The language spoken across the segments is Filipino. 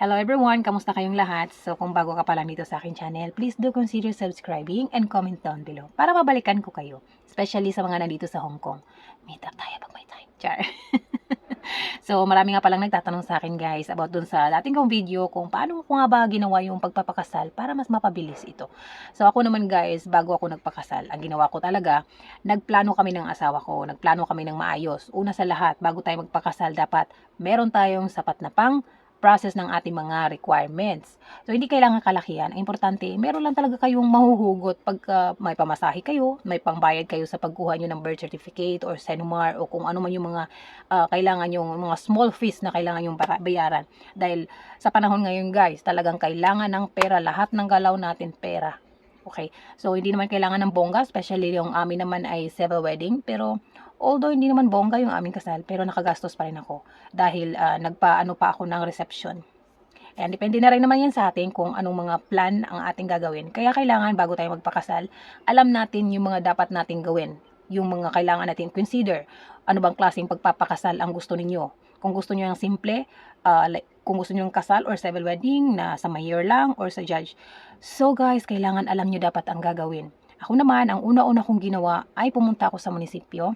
Hello everyone! Kamusta kayong lahat? So kung bago ka pa lang dito sa akin channel, please do consider subscribing and comment down below para mabalikan ko kayo. Especially sa mga nandito sa Hong Kong. Meet up tayo pag may time. Char. so marami nga palang nagtatanong sa akin guys about dun sa dating kong video kung paano ko nga ba ginawa yung pagpapakasal para mas mapabilis ito. So ako naman guys, bago ako nagpakasal, ang ginawa ko talaga, nagplano kami ng asawa ko, nagplano kami ng maayos. Una sa lahat, bago tayo magpakasal, dapat meron tayong sapat na pang process ng ating mga requirements. So, hindi kailangan kalakihan. Ang importante, meron lang talaga kayong mahuhugot pagka may pamasahe kayo, may pangbayad kayo sa pagkuha nyo ng birth certificate or senumar o kung ano man yung mga ah, kailangan yung mga small fees na kailangan yung para- bayaran. Dahil sa panahon ngayon guys, talagang kailangan ng pera. Lahat ng galaw natin pera. Okay? So, hindi naman kailangan ng bongga, especially yung amin naman ay civil wedding. Pero, although hindi naman bongga yung aming kasal, pero nakagastos pa rin ako. Dahil ah, nagpaano pa ako ng reception. Ayan, depende na rin naman yan sa atin kung anong mga plan ang ating gagawin. Kaya kailangan bago tayo magpakasal, alam natin yung mga dapat nating gawin. Yung mga kailangan natin consider. Ano bang klaseng pagpapakasal ang gusto ninyo? Kung gusto niyo yung simple, ah, like, kung gusto niyo yung kasal or civil wedding na sa mayor lang or sa judge. So guys, kailangan alam niyo dapat ang gagawin. Ako naman, ang una-una kong ginawa ay pumunta ako sa munisipyo.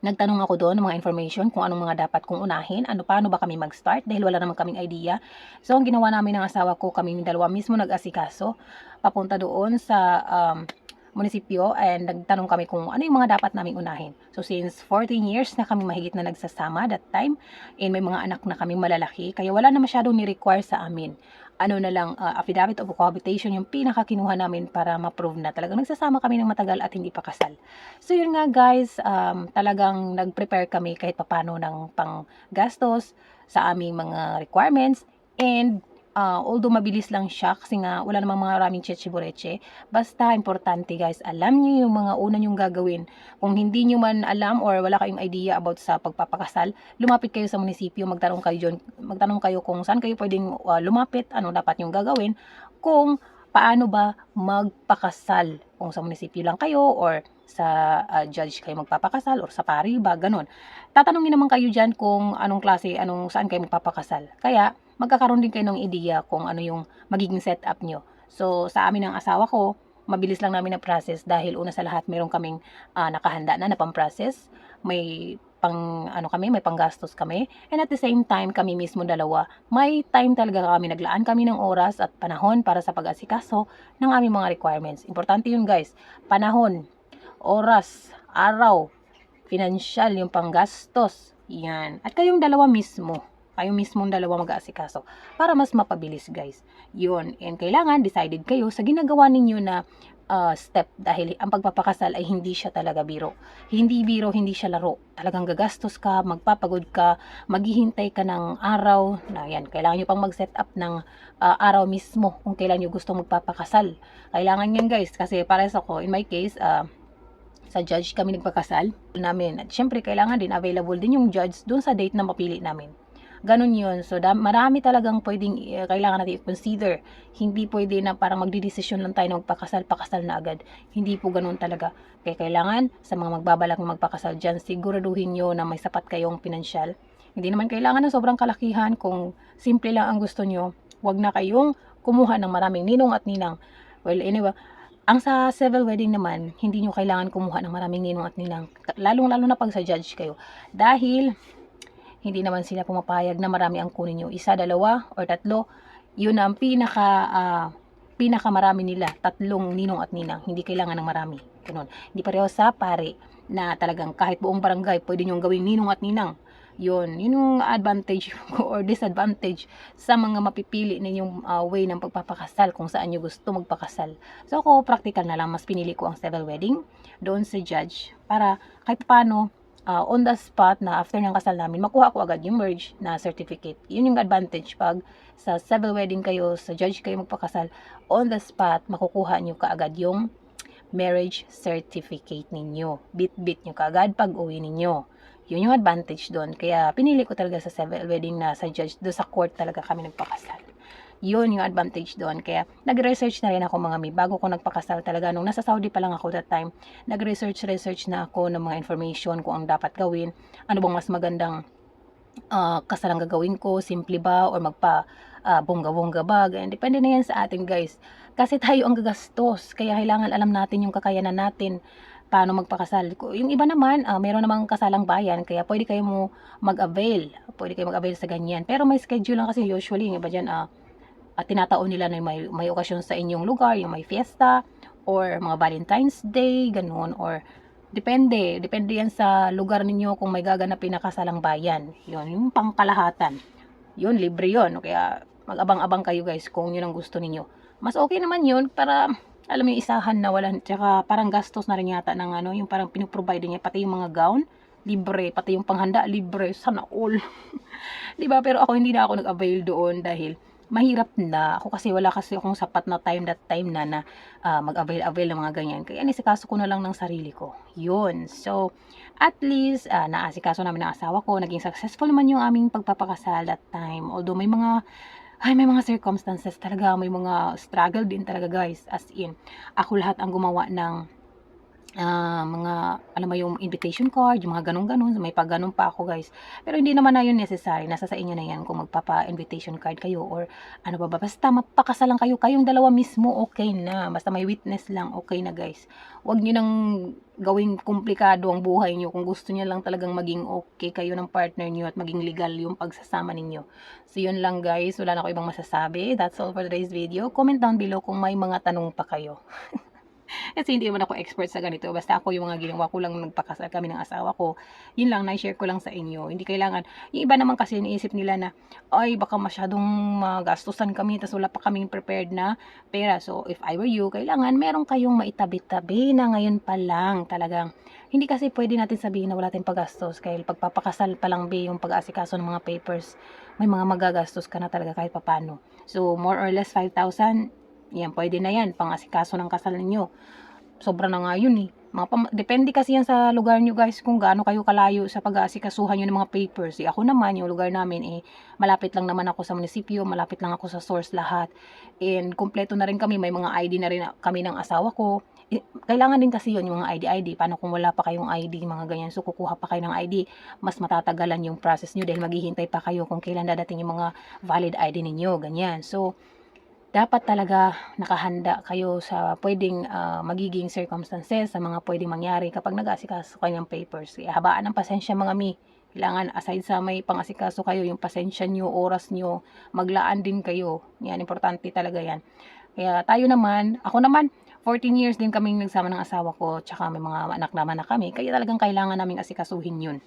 Nagtanong ako doon ng mga information kung anong mga dapat kong unahin, ano paano ba kami mag-start dahil wala naman kaming idea. So ang ginawa namin ng asawa ko, kami dalawa mismo nag-asikaso papunta doon sa um, munisipyo and nagtanong kami kung ano yung mga dapat naming unahin. So since 14 years na kami mahigit na nagsasama that time and may mga anak na kaming malalaki kaya wala na masyadong ni-require sa amin. Ano na lang uh, affidavit of cohabitation yung pinakakinuha namin para ma-prove na talagang nagsasama kami ng matagal at hindi pa kasal. So yun nga guys, um, talagang nag-prepare kami kahit papano ng panggastos sa aming mga requirements and uh, although mabilis lang siya kasi nga wala namang mga maraming cheche basta importante guys, alam niyo yung mga una nyong gagawin. Kung hindi niyo man alam or wala kayong idea about sa pagpapakasal, lumapit kayo sa munisipyo, magtanong kayo dyan, magtanong kayo kung saan kayo pwedeng uh, lumapit, ano dapat yung gagawin, kung paano ba magpakasal, kung sa munisipyo lang kayo or sa uh, judge kayo magpapakasal or sa pari ba, ganun. Tatanungin naman kayo dyan kung anong klase, anong saan kayo magpapakasal. Kaya, magkakaroon din kayo ng ideya kung ano yung magiging setup nyo. So, sa amin ng asawa ko, mabilis lang namin na process dahil una sa lahat meron kaming ah, nakahanda na na pang-process. May pang ano kami, may panggastos kami. And at the same time, kami mismo dalawa, may time talaga kami naglaan kami ng oras at panahon para sa pag-asikaso ng aming mga requirements. Importante yun guys, panahon, oras, araw, financial, yung panggastos, yan. At kayong dalawa mismo, kayo mismong dalawa mag-aasikaso para mas mapabilis guys. Yun. And kailangan decided kayo sa ginagawa ninyo na uh, step dahil ang pagpapakasal ay hindi siya talaga biro. Hindi biro, hindi siya laro. Talagang gagastos ka, magpapagod ka, maghihintay ka ng araw na yan. Kailangan nyo pang mag-set up ng uh, araw mismo kung kailan nyo gusto magpapakasal. Kailangan yan guys kasi para sa ko, in my case, uh, sa judge kami nagpakasal namin. At syempre, kailangan din available din yung judge doon sa date na mapili namin. Ganun yun. So, marami talagang pwedeng, eh, kailangan natin i-consider. Hindi pwede na parang magdidesisyon lang tayo na magpakasal, pakasal na agad. Hindi po ganun talaga. Kaya kailangan, sa mga magbabalak magpakasal dyan, siguraduhin nyo na may sapat kayong pinansyal. Hindi naman kailangan ng sobrang kalakihan. Kung simple lang ang gusto nyo, wag na kayong kumuha ng maraming ninong at ninang. Well, anyway, ang sa civil wedding naman, hindi nyo kailangan kumuha ng maraming ninong at ninang. Lalong-lalo na pag sa judge kayo. Dahil, hindi naman sila pumapayag na marami ang kunin nyo. Isa, dalawa, or tatlo. Yun ang pinaka, uh, pinakamarami nila. Tatlong ninong at ninang. Hindi kailangan ng marami. Ganun. Hindi pareho sa pare na talagang kahit buong barangay, pwede nyo gawing ninong at ninang. Yun, yun yung advantage or disadvantage sa mga mapipili ninyong uh, way ng pagpapakasal kung saan nyo gusto magpakasal. So ako, practical na lang, mas pinili ko ang civil wedding doon sa judge para kahit paano uh, on the spot na after ng kasal namin, makuha ko agad yung merge na certificate. Yun yung advantage pag sa civil wedding kayo, sa judge kayo magpakasal, on the spot, makukuha nyo kaagad yung marriage certificate ninyo. Bit-bit nyo kaagad pag uwi ninyo. Yun yung advantage doon. Kaya pinili ko talaga sa civil wedding na sa judge, do sa court talaga kami nagpakasal yun yung advantage doon. Kaya, nag-research na rin ako mga mi. Bago ko nagpakasal talaga, nung nasa Saudi pa lang ako that time, nag-research-research na ako ng mga information kung ang dapat gawin, ano bang mas magandang uh, kasal ang gagawin ko, simple ba, or magpa, ah, bongga-bongga ba, ganyan. Depende na yan sa atin guys. Kasi tayo ang gagastos, kaya kailangan alam natin yung kakayanan natin paano magpakasal. Yung iba naman, ah, meron namang kasalang bayan, kaya pwede kayo mo mag-avail. Pwede kayo mag-avail sa ganyan. Pero may schedule lang kasi usually, yung iba dyan, ah, at tinataon nila na may, may okasyon sa inyong lugar, yung may fiesta, or mga Valentine's Day, ganun, or depende, depende yan sa lugar ninyo kung may gaganapin na kasalang bayan. Yun, yung pangkalahatan. Yun, libre yun. Kaya mag-abang-abang kayo guys kung yun ang gusto ninyo. Mas okay naman yun para alam mo yung isahan na walan, tsaka parang gastos na rin yata ng ano, yung parang pinuprovide niya, pati yung mga gown, libre, pati yung panghanda, libre, sana all. ba Pero ako hindi na ako nag-avail doon dahil mahirap na. Ako kasi wala kasi akong sapat na time that time na na ah, mag-avail-avail ng mga ganyan. Kaya nisikaso ko na lang ng sarili ko. Yun. So, at least, ah, naasikaso namin ng asawa ko. Naging successful naman yung aming pagpapakasal that time. Although may mga ay, may mga circumstances talaga, may mga struggle din talaga guys. As in, ako lahat ang gumawa ng ah, mga, alam mo yung invitation card, yung mga ganun-ganun, may pag ganun pa ako guys. Pero hindi naman na yun necessary, nasa sa inyo na yan kung magpapa-invitation card kayo or ano ba ba, basta mapakasalan kayo, kayong dalawa mismo, okay na. Basta may witness lang, okay na guys. Huwag nyo nang gawing komplikado ang buhay nyo kung gusto nyo lang talagang maging okay kayo ng partner nyo at maging legal yung pagsasama ninyo. So yun lang guys, wala na ako ibang masasabi. That's all for today's video. Comment down below kung may mga tanong pa kayo. Kasi hindi naman ako expert sa ganito. Basta ako yung mga ginawa ko lang nagpakasal kami ng asawa ko. Yun lang, na-share ko lang sa inyo. Hindi kailangan, yung iba naman kasi iniisip nila na, ay baka masyadong magastusan kami, tapos wala pa kaming prepared na pera. So, if I were you, kailangan meron kayong maitabi-tabi na ngayon pa lang talagang. Hindi kasi pwede natin sabihin na wala tayong paggastos. Kaya pagpapakasal pa lang be yung pag-aasikaso ng mga papers, may mga magagastos ka na talaga kahit papano. So, more or less 5,000, yan, pwede na yan, pang-asikaso ng kasal ninyo. Sobra na nga yun eh. Mga depende kasi yan sa lugar nyo guys kung gaano kayo kalayo sa pag-aasikasuhan nyo ng mga papers. Eh, ako naman, yung lugar namin eh, malapit lang naman ako sa munisipyo, malapit lang ako sa source lahat. And kompleto na rin kami, may mga ID na rin kami ng asawa ko. Eh, kailangan din kasi yun yung mga ID-ID. Paano kung wala pa kayong ID, mga ganyan. So, kukuha pa kayo ng ID, mas matatagalan yung process nyo dahil maghihintay pa kayo kung kailan dadating yung mga valid ID ninyo, ganyan. So, dapat talaga nakahanda kayo sa pwedeng ah, magiging circumstances, sa mga pwedeng mangyari kapag nag-aasikaso kayo ng papers. Kaya habaan ng pasensya mga mi. Kailangan aside sa may pang-asikaso kayo, yung pasensya nyo, oras nyo, maglaan din kayo. Yan, importante talaga yan. Kaya tayo naman, ako naman, 14 years din kaming nagsama ng asawa ko, tsaka may mga anak naman na kami. Kaya talagang kailangan naming asikasuhin yun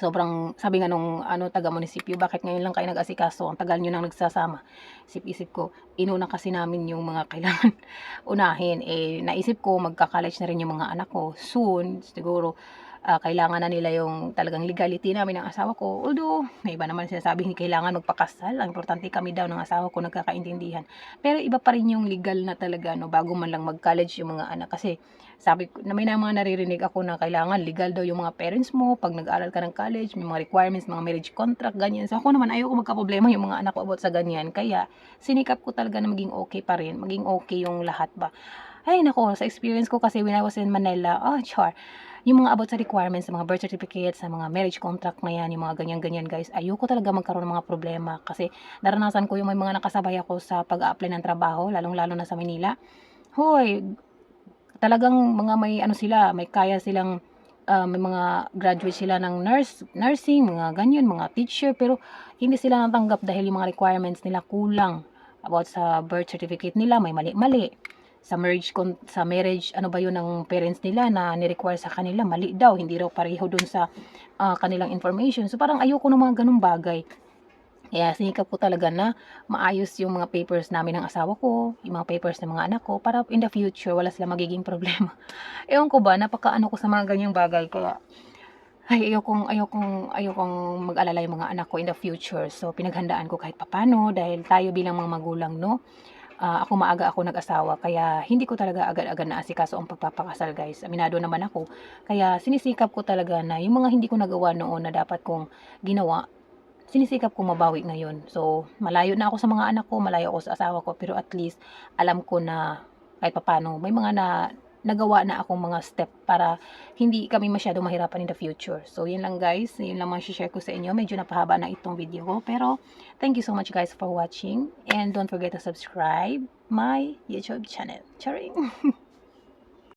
sobrang sabi nga nung ano taga munisipyo bakit ngayon lang kayo nag-asikaso? Ang tagal nyo nang nagsasama. Isip-isip ko inuna kasi namin yung mga kailangan unahin. Eh naisip ko magka-college na rin yung mga anak ko. Soon siguro ah, kailangan na nila yung talagang legality namin ng asawa ko although may iba naman sinasabi hindi kailangan magpakasal ang importante kami daw ng asawa ko nagkakaintindihan pero iba pa rin yung legal na talaga no bago man lang mag-college yung mga anak kasi sabi ko, na may na mga naririnig ako na kailangan legal daw yung mga parents mo pag nag-aaral ka ng college, may mga requirements, mga marriage contract, ganyan. So ako naman, ayoko magka-problema yung mga anak ko about sa ganyan. Kaya, sinikap ko talaga na maging okay pa rin, maging okay yung lahat ba. Ay, nako, sa experience ko kasi when I was in Manila, oh, char, yung mga about sa requirements, sa mga birth certificate, sa mga marriage contract na yan, yung mga ganyan-ganyan guys, ayoko talaga magkaroon ng mga problema kasi naranasan ko yung may mga nakasabay ako sa pag-apply ng trabaho, lalong-lalo na sa Manila. Hoy, talagang mga may ano sila, may kaya silang ah, may mga graduate sila ng nurse, nursing, mga ganyan, mga teacher, pero hindi sila natanggap dahil yung mga requirements nila kulang about sa birth certificate nila, may mali-mali. Sa marriage, sa marriage, ano ba yun ng parents nila na ni-require sa kanila, mali daw, hindi raw pareho dun sa ah, kanilang information. So parang ayoko ng mga ganung bagay. Kaya sinikap ko talaga na maayos yung mga papers namin ng asawa ko, yung mga papers ng mga anak ko, para in the future wala sila magiging problema. Ewan ko ba, napakaano ko sa mga ganyang bagay, kaya ay ayokong, ayokong, ayokong mag-alala yung mga anak ko in the future. So, pinaghandaan ko kahit papano dahil tayo bilang mga magulang, no? Ah, ako maaga ako nag-asawa, kaya hindi ko talaga agad-agad na asikaso ang pagpapakasal, guys. Aminado naman ako. Kaya sinisikap ko talaga na yung mga hindi ko nagawa noon na dapat kong ginawa, sinisikap ko mabawi ngayon. So, malayo na ako sa mga anak ko, malayo ako sa asawa ko, pero at least alam ko na kahit papano, may mga na nagawa na akong mga step para hindi kami masyado mahirapan in the future. So, yun lang guys. Yun lang mga share ko sa inyo. Medyo napahaba na itong video ko. Pero, thank you so much guys for watching. And don't forget to subscribe my YouTube channel. Charing!